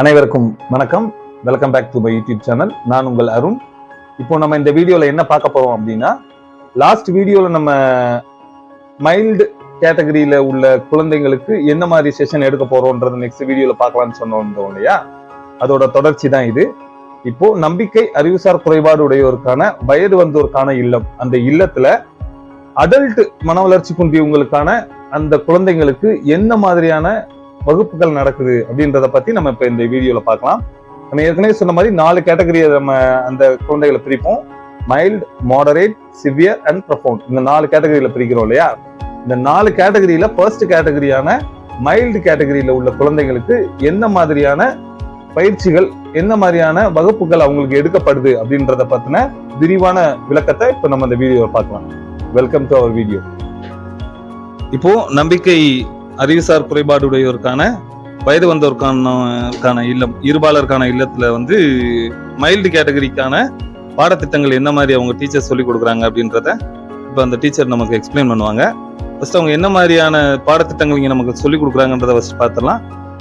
அனைவருக்கும் வணக்கம். Welcome back to my YouTube channel நான் உங்கள் அருண். இப்போ நம்ம இந்த வீடியோல என்ன பார்க்க போறோம் அப்படின்னா லாஸ்ட் வீடியோல நம்ம மைல்டு கேட்டகரியில உள்ள குழந்தைங்களுக்கு என்ன மாதிரி செஷன் எடுக்க போறோம்ன்றது நெக்ஸ்ட் வீடியோல பார்க்கலாம்னு சொன்னோம் இல்லையா? அதோட தொடர்ச்சி தான் இது. இப்போ நம்பிக்கை அறிவுசார் குறைபாடு உடையோருக்கான வயது வந்தோருக்கான இல்லம். அந்த இல்லத்துல அடல்ட் மன வளர்ச்சி குன்றியவங்களுக்கான அந்த குழந்தைங்களுக்கு என்ன மாதிரியான வகுப்புகள் நடக்குது அப்படின்றத பத்தி நம்ம இப்ப இந்த வீடியோல பார்க்கலாம். நம்ம ஏற்கனவே சொன்ன மாதிரி நாலு கேட்டகரியை நம்ம அந்த குழந்தைகளை பிரிப்போம். Mild moderate severe and profound இந்த நாலு கேட்டகரியில பிரிக்கிறோம் இல்லையா? இந்த நாலு கேட்டகரியில ஃபர்ஸ்ட் கேட்டகரியான மைல்டு கேட்டகரியில உள்ள குழந்தைங்களுக்கு என்ன மாதிரியான பயிற்சிகள் என்ன மாதிரியான வகுப்புகள் அவங்களுக்கு எடுக்கப்படுது அப்படின்றத பத்தின விரிவான விளக்கத்தை இப்போ நம்ம இந்த வீடியோவை பார்க்கலாம். வெல்கம் டு அவர் வீடியோ இப்போ நம்பிக்கை அறிவுசார் குறைபாடுடையோருக்கான வயது வந்தோருக்கான இல்லம் இருபாலருக்கான இல்லத்தில் வந்து மைல்டு கேட்டகரிக்கான பாடத்திட்டங்கள் என்ன மாதிரி அவங்க டீச்சர் சொல்லிக் கொடுக்குறாங்க அப்படின்றத இப்போ அந்த டீச்சர் நமக்கு எக்ஸ்பிளைன் பண்ணுவாங்க. ஃபஸ்ட்டு அவங்க என்ன மாதிரியான பாடத்திட்டங்கள் இங்கே நமக்கு சொல்லிக் கொடுக்குறாங்கன்றத ஃபஸ்ட் பார்த்துடலாம்.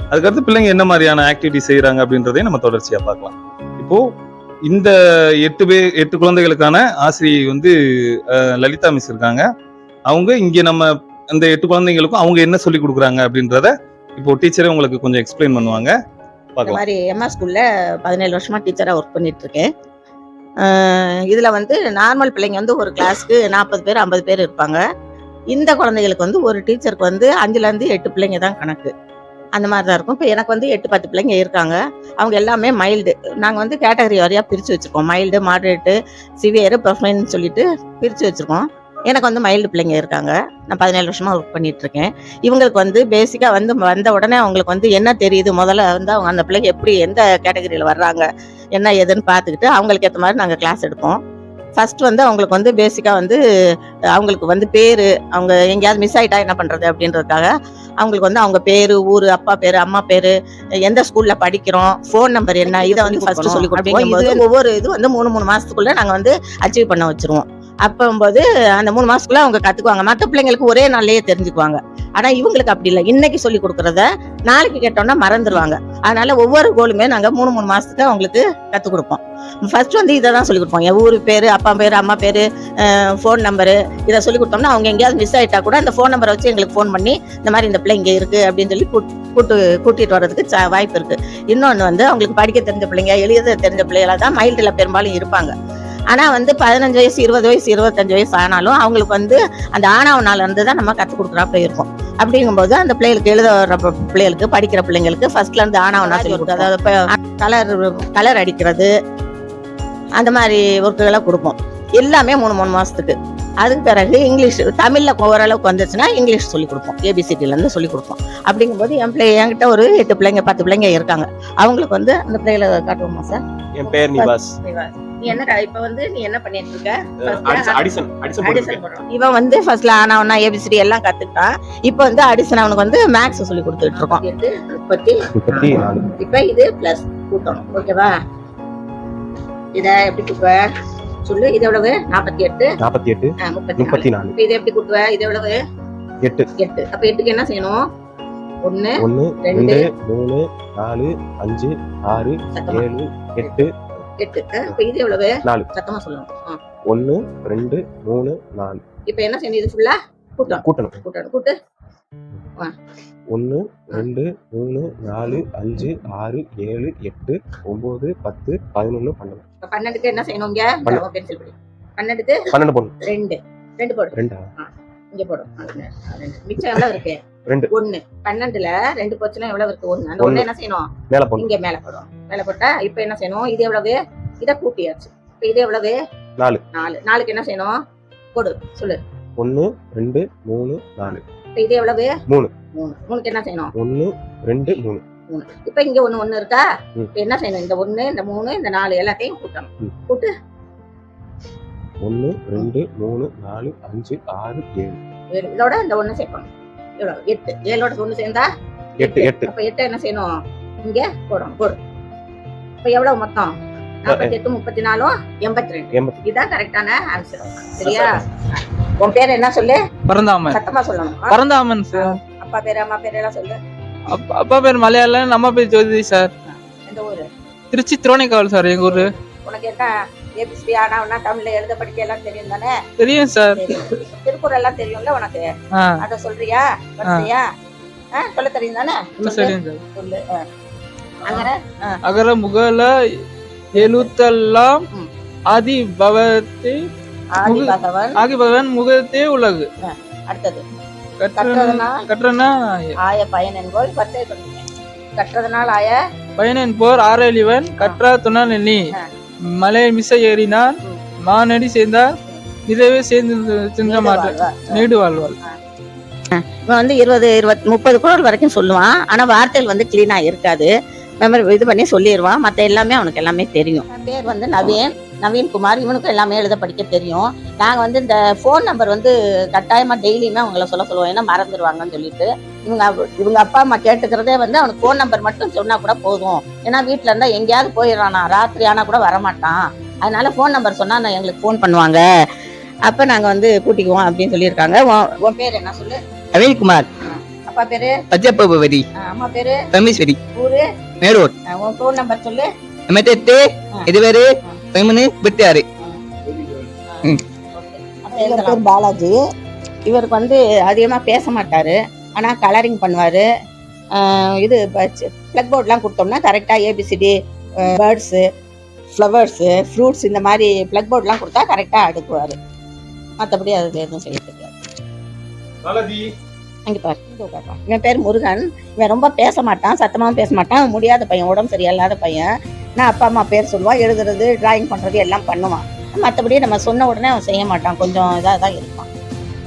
அதுக்கடுத்து பிள்ளைங்க என்ன மாதிரியான ஆக்டிவிட்டி செய்கிறாங்க அப்படின்றதையும் நம்ம தொடர்ச்சியாக பார்க்கலாம். இப்போது இந்த எட்டு பேர் எட்டு குழந்தைகளுக்கான ஆசிரியை வந்து லலிதா மிஸ் இருக்காங்க. அவங்க இங்கே நம்ம அந்த எட்டு குழந்தைங்களுக்கும் அவங்க என்ன சொல்லி கொடுக்குறாங்க அப்படின்றத இப்போ டீச்சரே உங்களுக்கு கொஞ்சம் எக்ஸ்பிளைன் பண்ணுவாங்க. இந்த மாதிரி எம்ஆர் ஸ்கூல்ல பதினேழு வருஷமா டீச்சரா ஒர்க் பண்ணிட்டு இருக்கேன் இதுல வந்து நார்மல் பிள்ளைங்க வந்து ஒரு கிளாஸ்க்கு நாற்பது பேர் ஐம்பது பேர் இருப்பாங்க. இந்த குழந்தைகளுக்கு வந்து ஒரு டீச்சருக்கு வந்து அஞ்சுல இருந்து எட்டு பிள்ளைங்க தான் கணக்கு. அந்த மாதிரி தான் இருக்கும். இப்போ எனக்கு வந்து எட்டு பத்து பிள்ளைங்க இருக்காங்க. அவங்க எல்லாமே மைல்டு நாங்கள் வந்து கேட்டகரி வரையாக பிரித்து வச்சுருக்கோம். மைல்டு மாடரேட்டு சிவியரு ப்ரொஃபைன் சொல்லிட்டு பிரித்து வச்சுருக்கோம். எனக்கு வந்து மைல்டு பிள்ளைங்க இருக்காங்க. நான் பதினேழு வருஷமா ஒர்க் பண்ணிட்டு இருக்கேன் இவங்களுக்கு வந்து பேசிக்கா வந்து வந்த உடனே அவங்களுக்கு வந்து என்ன தெரியுது? முதல்ல வந்து அவங்க அந்த பிள்ளைங்க எப்படி எந்த கேட்டகரியில் வர்றாங்க? என்ன ஏதுன்னு பார்த்துக்கிட்டு அவங்களுக்கு ஏற்ற மாதிரி நாங்கள் கிளாஸ் எடுப்போம். ஃபர்ஸ்ட் வந்து அவங்களுக்கு வந்து பேசிக்காக வந்து அவங்களுக்கு வந்து பேர் அவங்க எங்கேயாவது மிஸ் ஆயிட்டா என்ன பண்ணுறது அப்படின்றதுக்காக அவங்களுக்கு வந்து அவங்க பேர் ஊர் அப்பா பேர் அம்மா பேர் எந்த ஸ்கூலில் படிக்கிறோம் ஃபோன் நம்பர் என்ன இதை வந்து ஃபர்ஸ்ட் சொல்லி கொடுப்போம். ஒவ்வொரு இது வந்து மூணு மூணு மாசத்துக்குள்ள நாங்கள் வந்து அச்சீவ் பண்ண வச்சிருவோம். அப்போம்போது அந்த மூணு மாசத்துக்குள்ள அவங்க கத்துக்குவாங்க. மற்ற பிள்ளைங்களுக்கு ஒரே நாள்லயே தெரிஞ்சுக்குவாங்க. ஆனா இவங்களுக்கு அப்படி இல்லை. இன்னைக்கு சொல்லி கொடுக்கறத நாளைக்கு கேட்டோம்னா மறந்துடுவாங்க அதனால ஒவ்வொரு கோலுமே நாங்க மூணு மூணு மாசத்துக்கு அவங்களுக்கு கத்துக் கொடுப்போம். ஃபர்ஸ்ட் வந்து இதை தான் சொல்லி கொடுப்போம். என் ஊர் பேரு அப்பா பேரு அம்மா பேரு ஃபோன் நம்பரு இதை சொல்லி கொடுத்தோம்னா அவங்க எங்கேயாவது மிஸ் ஆயிட்டா கூட அந்த ஃபோன் நம்பரை வச்சு எங்களுக்கு ஃபோன் பண்ணி இந்த மாதிரி இந்த பிள்ளை இங்கே இருக்கு அப்படின்னு சொல்லி கூட்டு கூட்டிட்டு வர்றதுக்கு வாய்ப்பு இருக்கு. இன்னொன்று வந்து அவங்களுக்கு படிக்க தெரிஞ்ச பிள்ளைங்க எழுத தெரிஞ்ச பிள்ளைகளா தான் மைல்டுல பெரும்பாலும் இருப்பாங்க. ஆனா வந்து பதினஞ்சு வயசு இருபது வயசு இருபத்தஞ்சு வயசு ஆனாலும் அவங்களுக்கு வந்து அந்த ஆணவ நாள் இருந்து தான் நம்ம கற்றுக் கொடுக்குறாப்புல இருக்கும். அப்படிங்கும்போது அந்த பிள்ளைகளுக்கு எழுத வர்ற ப- பிள்ளைகளுக்கு படிக்கிற பிள்ளைங்களுக்கு ஃபர்ஸ்ட்ல இருந்து ஆணவ நாள் சொல்லி கொடுக்கும் அதாவது இப்போ கலர் கலர் அடிக்கிறது அந்த மாதிரி ஒர்க்குகளை கொடுப்போம். எல்லாமே மூணு மூணு மாசத்துக்கு. அதுக்கு பிறகு இங்கிலீஷ் தமிழ்ல ஓரளவுக்கு வந்துச்சுன்னா இங்கிலீஷ் சொல்லி கொடுப்போம். ஏபிசிடில இருந்து சொல்லி கொடுப்போம். அப்படிங்கும்போது என் பிள்ளை என்கிட்ட ஒரு எட்டு பிள்ளைங்க பத்து பிள்ளைங்க இருக்காங்க. அவங்களுக்கு வந்து அந்த பிள்ளைகளை காட்டுவோமா சார்? என் பேர் நிவாஸ். நீ என்ன இப்ப வந்து நீ என்ன பண்ணிட்டு இருக்க அடிசன் அடிசன் அடிசன். இவன் வந்து ஃபர்ஸ்ட்ல ஆனா ஒன்னா ஏபிசிடி எல்லாம் கத்துக்கிட்டான். இப்போ வந்து அடிஷன் அவனுக்கு வந்து மேக்ஸ் சொல்லி கொடுத்துட்டு இருக்கோம் முப்பத்தி இப்ப இது பிளஸ் கூட்டணும். ஓகேவா? இத எப்படி கூட்டுவ? சொல்லு இது எவ்வளவு? நாற்பத்தி எட்டு. நாற்பத்தி எட்டு முப்பத்தி நாலு. இப்ப இதை எப்படி கூட்டுவ? இது எவ்வளவு? எட்டு. எட்டு. அப்ப எட்டுக்கு என்ன செய்யணும்? ஒண்ணு ஒன்னு ரெண்டு மூணு நாலு அஞ்சு ஆறு ஏழு எட்டு எட்டு இப்ப இது எவ்வளவு? நாலு. சத்தமா சொல்லணும். ஒன்னு ரெண்டு மூணு நாலு. இப்ப என்ன செய்யணும்? இது ஃபுல்லா கூட்டணும். கூட்டணும். கூட்டணும். கூட்டு. ஒன்னு ரெண்டு மூணு நாலு அஞ்சு ஆறு ஏழு எட்டு ஒன்பது பத்து பதினொன்னு பன்னெண்டு. பன்னெண்டுக்கு என்ன செய்யணும் இங்க. பென்சில் படி. பன்னெண்டுக்கு பன்னெண்டு பொண்ணு ரெண்டு. ரெண்டு போடு. ரெண்டா? இங்க போடும். மிச்சம் எவ்வளவு இருக்கு? ரெண்டு. ஒண்ணு. பன்னெண்டுல ரெண்டு போச்சுன்னா எவ்வளவு இருக்கு? ஒண்ணு. அந்த ஒண்ணு. ஒண்ணு. என்ன செய்யணும்? மேல பொண்ணு இங்க மேல போடும் மேல போட்டா இப்ப என்ன செய்யணும்? இது எவ்வளவு? இத கூட்டியாச்சு. இப்ப இது எவ்வளவு? நாலு. நாலு. நாலுக்கு என்ன செய்யணும்? போடு சொல்லு. ஒன்னு ரெண்டு மூணு நாலு. இப்ப இது எவ்வளவு? மூணு. மூணு. மூணுக்கு என்ன செய்யணும்? ஒன்னு ரெண்டு மூணு. மூணு. இப்ப இங்க ஒண்ணு ஒண்ணு இருக்கா. இப்ப என்ன செய்யணும்? இந்த ஒண்ணு இந்த மூணு இந்த நாலு எல்லாத்தையும் கூட்டணும். கூட்டு. ஒன்னு ரெண்டு மூணு நாலு அஞ்சு ஆறு ஏழு. ஏழு. இதோட இந்த ஒண்ணு சேர்க்கணும். எவ்வளவு எட்டு. ஏழோட ஒண்ணு சேர்ந்தா? எட்டு எட்டு. அப்ப எட்டு என்ன செய்யணும்? இங்க போடும் போடு. இப்ப எவ்வளவு மொத்தம்? நாற்பத்தி எட்டு முப்பத்தி நாலும் எண்பத்தி ரெண்டு இதுதான் கரெக்டான ஆன்சர் சரியா? உன் பேர் என்ன சொல்லு? பரந்தாமன். சத்தமா சொல்லணும்? பரந்தாமன் சார் அப்பா பேரு அம்மா பேரு எல்லாம் சொல்லு. அப்பா அப்பா பேர் மலையாளம் நம்ம பேர் ஜோதி சார் எந்த ஊரு? திருச்சி துரோணிக்காவல் சார் எங்க ஊரு? உனக்கு என்ன ஏபிசிடி ஆனா தமிழ்ல எழுத படிக்க எல்லாம் தெரியும் தானே? தெரியும் சார். திருக்குறள் எல்லாம் தெரியும்ல உனக்கு? அத சொல்றியா? வரிசையா? சொல்ல தெரியும் தானே? சொல்லு அகர? முகல எழுத்தெல்லாம். ஆதி பவத்தை ஆதி பகவன் முகத்தே உலகு. அடுத்தது. கற்றன ஆய பயன் என்போல் பத்தே. கற்றதனால் ஆய பயனன் போர் ஆரழிவன் கற்றா துணல் நீ ஆ. மலை மிச ஏறினான் ம். மானடி சேர்ந்தார் நிறைவே சேர்ந்து சென்ற வாழ்வா. நீடு வாழ்வாள் இவன் வந்து இருபது இருபத் முப்பது குரல் வரைக்கும் சொல்லுவான் ஆனா வார்த்தைகள் வந்து கிளீனா இருக்காது மெமரி இது பண்ணி சொல்லிடுவான் மத்த எல்லாமே அவனுக்கு எல்லாமே தெரியும். பேர் வந்து நவீன். நவீன் குமார். இவனுக்கும் எல்லாமே எழுத படிக்க தெரியும். நாங்க வந்து இந்த ஃபோன் நம்பர் வந்து கட்டாயமா டெய்லியுமே அவங்கள சொல்ல சொல்லுவோம். ஏன்னா மறந்துடுவாங்கன்னு சொல்லிட்டு. இவங்க இவங்க அப்பா அம்மா கேட்டுக்கிறதே வந்து அவனுக்கு ஃபோன் நம்பர் மட்டும் சொன்னா கூட போதும். ஏன்னா வீட்ல இருந்தா எங்கேயாவது போயிடுறானா. ராத்திரி ஆனா கூட வரமாட்டான். அதனால ஃபோன் நம்பர் சொன்னா நான் எங்களுக்கு ஃபோன் பண்ணுவாங்க. அப்ப நாங்க வந்து கூட்டிக்குவோம் அப்படின்னு சொல்லியிருக்காங்க. உன் பேர் என்ன சொல்லு? அனில்குமார் அப்பா பேரு? பச்சப்பபதி அஹ் அம்மா பேரு? பரமேஸ்வரி ஊரு? மேலூர் உன் ஃபோன் நம்பர் சொல்லு. எண்பத்தெட்டு இருபது பதிமூணு முப்பத்தி ஆறு ம். இவர் பேர் பாலாஜி. இவருக்கு வந்து அதிகமா பேச மாட்டாரு. ஆனா கலரிங் பண்ணுவாரு. இது பிளக் போர்ட்லாம் கொடுத்தோம்னா கரெக்டா ஏபிசிடி பேர்ட்ஸு ஃப்ளவர்ஸு ஃப்ரூட்ஸ் இந்த மாதிரி பிளக் போர்ட்லாம் கொடுத்தா கரெக்டா அடுக்குவாரு. மற்றபடி அது எதுவும் செய்ய தெரியாது. பாலாஜி. அங்கே பாரு இங்க. இவன் பேர் முருகன். இவன் ரொம்ப பேச மாட்டான் சத்தமாவும் பேச மாட்டான். முடியாத பையன் உடம்பு சரியில்லாத பையன். நான் அப்பா அம்மா பேர் சொல்லுவான் எழுதுறது டிராயிங் பண்றது எல்லாம் பண்ணுவான். மற்றபடி நம்ம சொன்ன உடனே அவன் செய்ய மாட்டான். கொஞ்சம் இதாக தான் இருப்பான்.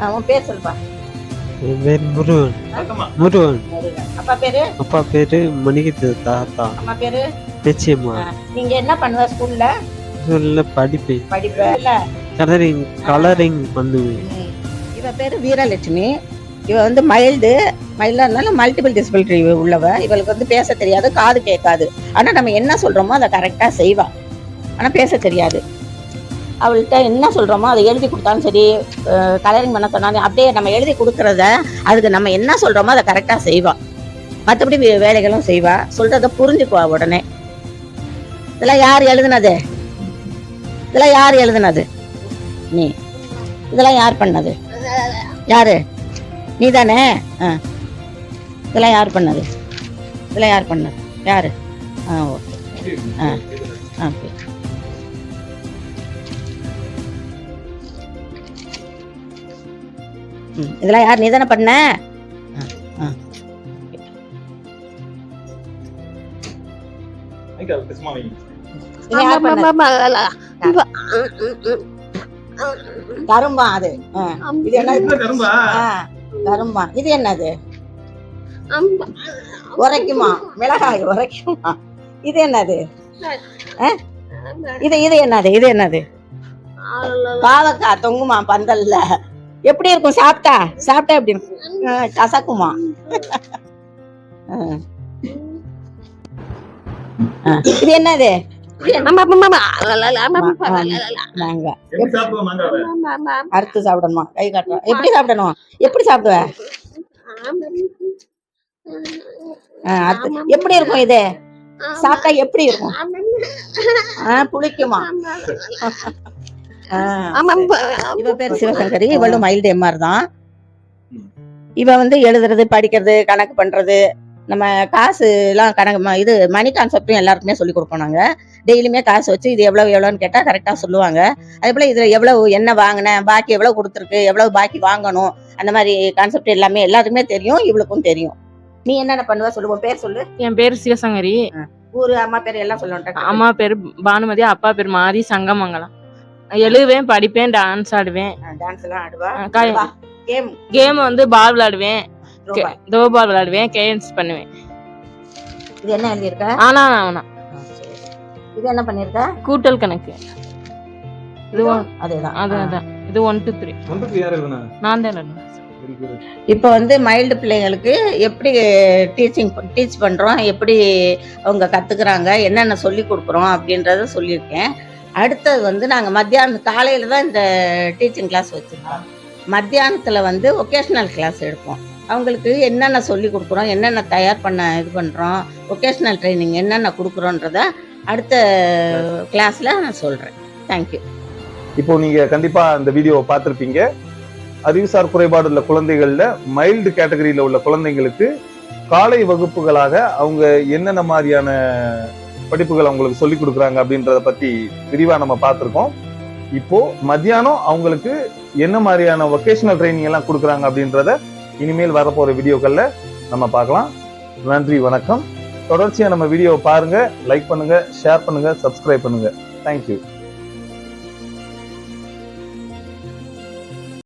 அவன் பேர் பேர் முருகன். முருகன். அப்பா பேரு? அப்பா பேரு மணிகித்து தாத்தா. அம்மா பேரு? நிச்சயமா. நீங்க என்ன பண்ணுவ ஸ்கூல்ல சொல்ல படிப்பேன் படிப்ப இல்ல? கலரிங் கலரிங் பண்ணுவேன். இவ பேரு வீரலட்சுமி. இவ வந்து மைல்டு மைல்டா இருந்தாலும் மல்டிபிள் டிசபிலிட்டி உள்ளவ. இவளுக்கு வந்து பேச தெரியாது காது கேட்காது. ஆனால் நம்ம என்ன சொல்கிறோமோ அதை கரெக்டாக செய்வாள் ஆனால் பேச தெரியாது. அவள்கிட்ட என்ன சொல்கிறோமோ அதை எழுதி கொடுத்தாலும் சரி கலரிங் பண்ண சொன்னாலும் அப்படியே நம்ம எழுதி கொடுக்குறத அதுக்கு நம்ம என்ன சொல்கிறோமோ அதை கரெக்டாக செய்வாள் மற்றபடி வே- வேலைகளும் செய்வா. சொல்கிறத புரிஞ்சுக்குவா உடனே. இதெல்லாம் யார் எழுதுனது? இதெல்லாம் யார் எழுதுனது? நீ. இதெல்லாம் யார் பண்ணது? யாரு? நீ தானே ஆ. இதெல்லாம் யார் பண்ணது? இதெல்லாம் யார் பண்ணது? யாரு? ஆ ஓகே. ஆ. ஓகே. ம் இதெல்லாம் யார்? நீ தானே பண்ண? ஆ, ஆ. கரும்பா அது. ஆ. இது என்ன? இதுல கரும்பா? கரும்பா இது என்னது? உரைக்குமா? மிளகாய் உரைக்குமா? இது என்னது? இது இது என்னது? இது என்னது? பாவக்காய் தொங்குமா பந்தல்ல? எப்படி இருக்கும்? சாப்பிட்டா? சாப்பிட்டா எப்படி இருக்கும்? கசக்குமா? இது என்னது? அறுத்து சாப்பிடணுமா? கை காட்டுறோம் எப்படி சாப்பிடணும்? எப்படி சாப்பிடுவ? எப்படி இருக்கும் இது? சாப்பிட்டா எப்படி இருக்கும்? ஆ, புளிக்குமா? இவ பேர் சிவசங்கரி இவளும் மைல்டு எம்ஆர் தான். இவ வந்து எழுதுறது படிக்கிறது கணக்கு பண்றது நம்ம காசு எல்லாம் கணக்கு ம- இது மணி கான்செப்டும் எல்லாருக்குமே சொல்லி கொடுப்போம் நாங்க. டெய்லியுமே காசு வச்சு இது எவ்வளவு எவ்வளோன்னு கேட்டா கரெக்டா சொல்லுவாங்க. அதே போல இதுல எவ்வளவு என்ன வாங்கினேன் பாக்கி எவ்வளவு கொடுத்துருக்கு எவ்வளவு பாக்கி வாங்கணும் அந்த மாதிரி கான்செப்ட் எல்லாமே எல்லாருக்குமே தெரியும் இவளுக்கும் தெரியும். நீ என்னென்ன பண்ணுவ சொல்லு உன் பேர் சொல்லு. என் பேர் சிவசங்கரி. ஊரு அம்மா பேர் எல்லாம் சொல்லுவேன் அம்மா பேர் பானுமதி அப்பா பேர் மாரி சங்கமங்கலம். எழுதுவேன் படிப்பேன் டான்ஸ் ஆடுவேன். டான்ஸ் எல்லாம் ஆடுவா? அஹ் கா- கேம் கேம் வந்து பால் விளையாடுவேன் தோ பால் விளையாடுவேன் கேம்ஸ் பண்ணுவேன். இது என்ன எழுதியிருக்க? ஆனா ஆனா. இது என்ன பண்ணிருக்க? கூட்டல் கணக்கு. இது அதேதான். அதான் இது ஒன் டூ த்ரீ? நான் தான். இப்போ வந்து மைல்டு பிள்ளைங்களுக்கு எப்படி டீச்சிங் டீச் பண்றோம் எப்படி அவங்க கத்துக்கிறாங்க என்னென்ன சொல்லி கொடுக்குறோம் அப்படின்றத சொல்லியிருக்கேன். அடுத்தது வந்து நாங்கள் மத்தியானம் காலையில தான் இந்த டீச்சிங் கிளாஸ் வச்சிருக்கோம். மத்தியானத்தில் வந்து ஒகேஷ்னல் கிளாஸ் எடுப்போம். அவங்களுக்கு என்னென்ன சொல்லி கொடுக்குறோம் என்னென்ன தயார் பண்ண இது பண்ணுறோம் ஒகேஷ்னல் ட்ரைனிங் என்னென்ன கொடுக்குறோன்றத அடுத்த கிளாஸில் நான் சொல்கிறேன் தேங்க்யூ இப்போ நீங்க கண்டிப்பா இந்த வீடியோவை பார்த்திருப்பீங்க. அறிவுசார் குறைபாடு உள்ள குழந்தைகள்ல மைல்டு கேட்டகரியில உள்ள குழந்தைங்களுக்கு காலை வகுப்புகளாக அவங்க என்னென்ன மாதிரியான படிப்புகள் அவங்களுக்கு சொல்லி கொடுக்குறாங்க அப்படின்றத பத்தி விரிவா நம்ம பார்த்திருக்கோம். இப்போ மத்தியானம் அவங்களுக்கு என்ன மாதிரியான வொக்கேஷனல் ட்ரைனிங் எல்லாம் கொடுக்குறாங்க அப்படின்றத இனிமேல் வரப்போற வீடியோக்கள்ல நம்ம பார்க்கலாம். நன்றி வணக்கம். தொடர்ச்சியாக நம்ம வீடியோவை பாருங்கள் லைக் பண்ணுங்கள் ஷேர் பண்ணுங்கள் சப்ஸ்கிரைப் பண்ணுங்கள் தேங்க்யூ